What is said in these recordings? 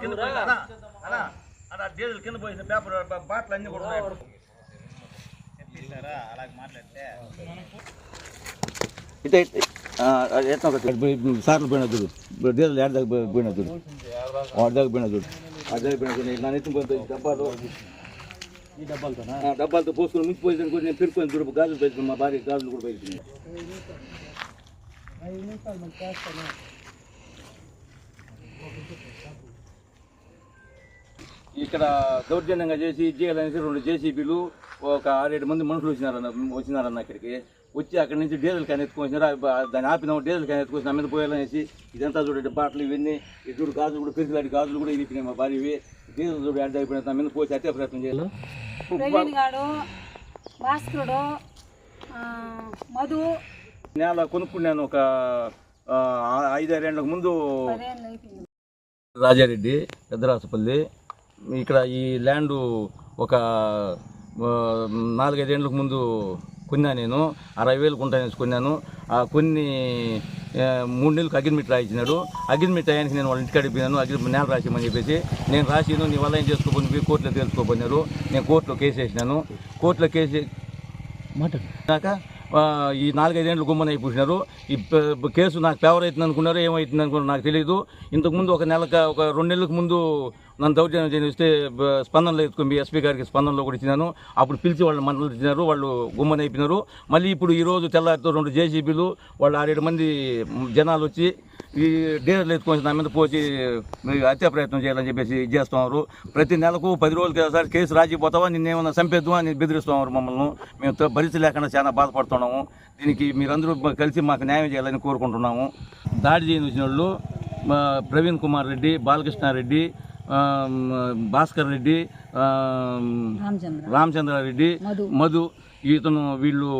కింద డీజిల్ కింద పోయింది పేపర్ బాటిల్ అన్ని కూడా సార్లు పోయిన చూడు. డీజిల్ ఏడు దగ్గర పోయిన చూడు. వాడి దగ్గర పోయిన చూడు. వాడి దగ్గర పోయిన చూడు. నా నెత్తి పోతే డబ్బాలు. ఈ డబ్బాలతో డబ్బాలతో పోసుకొని ముంచి పోయి కూడా నేను పెరుకొని చూడు గాజులు పెట్టుకుని మా భార్య గాజులు కూడా పెట్టుకుని ఇక్కడ దౌర్జన్యంగా చేసి చేయాలనేసి రెండు జేసీబీలు ఒక ఆరేడు మంది మనుషులు వచ్చినారన్న వచ్చినారన్న ఇక్కడికి. వచ్చి అక్కడి నుంచి డీజిల్ క్యాన్ ఎత్తుకొచ్చినారు దాన్ని ఆపినాము డీజిల్ క్యాన్ ఎత్తుకొచ్చి నా మీద పోయాలనేసి ఇదంతా చూడండి బాటలు ఇవన్నీ చూడు గాజులు కూడా పెరిగిలాంటి గాజులు కూడా ఇరిపినాయి మా భార్య ఇవి. డీజిల్ చూడు యాడ్ అయిపోయినా మీద పోసి హత్య ప్రయత్నం చేయాలి. భాస్కరుడు మధు. నేల కొనుక్కున్నాను ఒక ఆ, ఐదారేళ్ళకు ముందు రాజారెడ్డి పెద్దరాసపల్లి. ఇక్కడ ఈ ల్యాండ్ ఒక నాలుగైదేళ్ళకు ముందు కొన్నా నేను. అరవై వేలు కొంటానేసి కొన్నాను. ఆ కొన్ని మూడు నెలలకు అగ్రిమెంట్ రాయించినాడు. అగ్రిమెంట్ అయ్యానికి నేను వాళ్ళ ఇంటికి అడిగిపోయినాను అగ్రిమెంట్ నేల రాసిమని చెప్పేసి నేను రాసిను. నీ వల్ల ఏం చేసుకోబోయి కోర్టులో తెలుసుకోబోయినారు. నేను కోర్టులో కేసు వేసినాను. కోర్టులో కేసు మాట్లాడాక ఈ నాలుగైదేళ్ళు గుమ్మని అయిపోయినారు ఈ కేసు నాకు ఫేవర్ అవుతుంది అనుకున్నారు ఏమవుతుంది అనుకున్నారు నాకు తెలియదు ఇంతకుముందు ఒక నెలక ఒక రెండు నెలలకు ముందు నన్ను దౌర్జన్యం చేస్తే బ- స్పందనలో ఎత్తుకొని ఎస్పీ గారికి స్పందనలో కూడా ఇచ్చినాను. అప్పుడు పిలిచి వాళ్ళు మండలం ఇచ్చినారు వాళ్ళు గుమ్మని అయిపోయినారు. మళ్ళీ ఇప్పుడు ఈ రోజు తెల్లారితో రెండు జేసీబీలు వాళ్ళు ఆరేడు మంది జనాలు వచ్చి ఈ డీలర్లు ఎత్తుకొని నా మీద పోసి మీరు హత్యా ప్రయత్నం చేయాలని చెప్పేసి ఇది చేస్తున్నారు ప్రతి నెలకు పది రోజులకి ఒకసారి కేసు రాజీపోతావా నిన్నేమన్నా చంపేద్దామా అని బెదిరిస్తున్నారు మమ్మల్ని. మేము త- భరించలేకుండా చాలా బాధపడుతున్నాము. దీనికి మీరందరూ కలిసి మాకు న్యాయం చేయాలని కోరుకుంటున్నాము. దాడి చేయని వచ్చిన వాళ్ళు ప్రవీణ్ కుమార్ రెడ్డి బాలకృష్ణారెడ్డి భాస్కర్ రెడ్డి రామచంద్రారెడ్డి మధు. ఇతను వీళ్ళు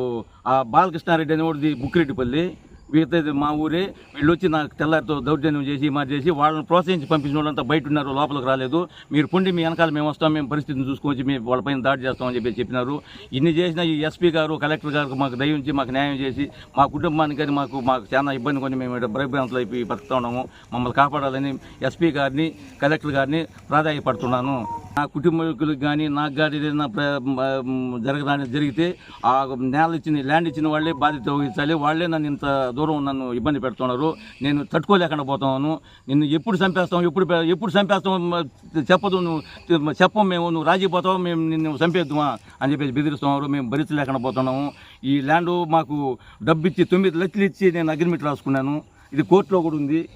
ఆ బాలకృష్ణారెడ్డి అనేవాడిది బుక్కిరెడ్డిపల్లి. వీరితో మా ఊరే వీళ్ళు వచ్చి నాకు తెల్లారితో దౌర్జన్యం చేసి మా చేసి వాళ్ళని ప్రోత్సహించి పంపించిన వాళ్ళంతా బయట ఉన్నారు లోపలికి రాలేదు. మీరు పుండి మీ వెనకాల మేము వస్తాం మేము పరిస్థితిని చూసుకొని మేము వాళ్ళపైన దాడి చేస్తామని చెప్పి చెప్పినారు. ఇన్ని చేసిన ఈ ఎస్పీ గారు కలెక్టర్ గారు మాకు దయించి మాకు న్యాయం చేసి మా కుటుంబానికి కానీ మాకు మాకు చాలా ఇబ్బంది కొని మేము ఇక్కడ భయభ్రాంతులు అయిపోయి బతుకుతా ఉన్నాము. మమ్మల్ని కాపాడాలని ఎస్పీ గారిని కలెక్టర్ గారిని ప్రాధాన్యపడుతున్నాను. నా కుటుంబకులకు కానీ నాకు కానీ ఏదైనా ప్ర- జరిగితే ఆ నేల ఇచ్చిన ల్యాండ్ ఇచ్చిన వాళ్ళే బాధ్యత వహించాలి. వాళ్ళే నన్ను ఇంత దూరం నన్ను ఇబ్బంది పెడుతున్నారు. నేను తట్టుకోలేకుండా పోతున్నాను నిన్ను ఎప్పుడు చంపేస్తాం ఎప్పుడు ఎప్పుడు చంపేస్తాం చెప్పదు నువ్వు. చెప్పం మేము నువ్వు రాజీ పోతావు మేము నిన్ను చంపేద్దామా అని చెప్పేసి బెదిరిస్తున్నారు. మేము భరించలేకుండా పోతున్నాము. ఈ ల్యాండ్ మాకు డబ్బు ఇచ్చి తొమ్మిది లక్షలు ఇచ్చి నేను అగ్రిమెంట్ రాసుకున్నాను. ఇది కోర్టులో కూడా ఉంది.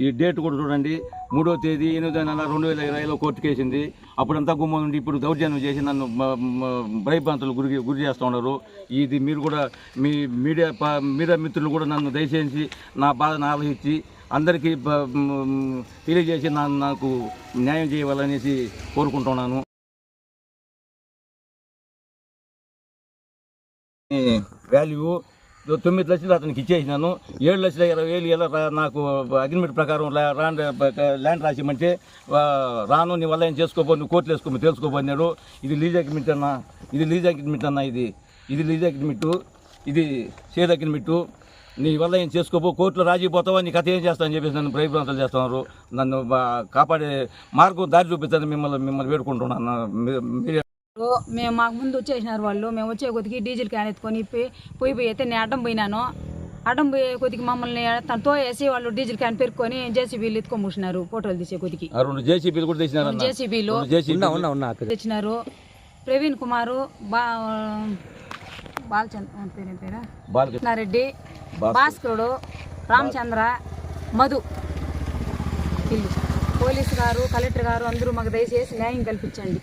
ఈ డేట్ కూడా చూడండి. మూడో తేదీ ఎనిమిదో నెల రెండు వేల ఇరవైలో కోర్టు కేసింది అప్పుడంతా గుమ్మ నుండి ఇప్పుడు దౌర్జన్యం చేసి నన్ను భయభ్రాంతులు గురి గురి చేస్తూ ఉన్నారు. ఇది మీరు కూడా మీ మీడియా మీడియా మిత్రులు కూడా నన్ను దయచేసి నా బాధను ఆలోచించి అందరికీ తెలియజేసి నన్ను నాకు న్యాయం చేయవాలనేసి కోరుకుంటున్నాను. వాల్యూ తొమ్మిది లక్షలు అతనికి ఇచ్చేసినాను ఏడు లక్షల ఇరవై వేలు ఎలా నాకు అగ్రిమెంట్ ప్రకారం ల్యాండ్ ల్యాండ్ రాసిమంటే రాను నీ వల్ల ఏం చేసుకోబో నువ్వు కోర్టులు వేసుకోమో తెలుసుకోబోన్నాడు ఇది లీజ్ అగ్రిమెంట్ అన్న ఇది లీజ్ అగ్రిమెంట్ అన్న ఇది. ఇది లీజ్ అగ్రిమెంటు ఇది షేర్ అగ్రిమెంట్ నీ వల్ల ఏం చేసుకోబో కోర్టులో రాజీ పోతావా నీ కథ ఏం చేస్తా అని చెప్పేసి నన్ను ప్రయత్నాలు చేస్తున్నారు. నన్ను బా- కాపాడే మార్గం దారి చూపించని మిమ్మల్ని మిమ్మల్ని వేడుకుంటున్నాను. మీ- మేము మాకు ముందు వచ్చేసినారు వాళ్ళు. మేము వచ్చే కొద్దికి డీజిల్ క్యాన్ ఎత్తుకొని పోయి పోయి అయితే నేను అడ్డం పోయినాను. అడ్డం పోయే కొద్దికి మమ్మల్ని తనతో వేసి వాళ్ళు డీజిల్ క్యాన్ పెరుక్కొని జేసీబీలు ఎత్తుకొని మూసినారు ఫోటోలు తీసే కొద్దికి. జేసీబీలు కూడా తెచ్చినారన్న. జేసీబీలు తెచ్చినారు. ప్రవీణ్ కుమారు బా బాలచంద్ర పేరు పేరా? బాలకృష్ణ కృష్ణారెడ్డి భాస్కర్. భాస్కరుడు రామచంద్ర మధు. పోలీసు గారు కలెక్టర్ గారు అందరూ మాకు దయచేసి న్యాయం కల్పించండి.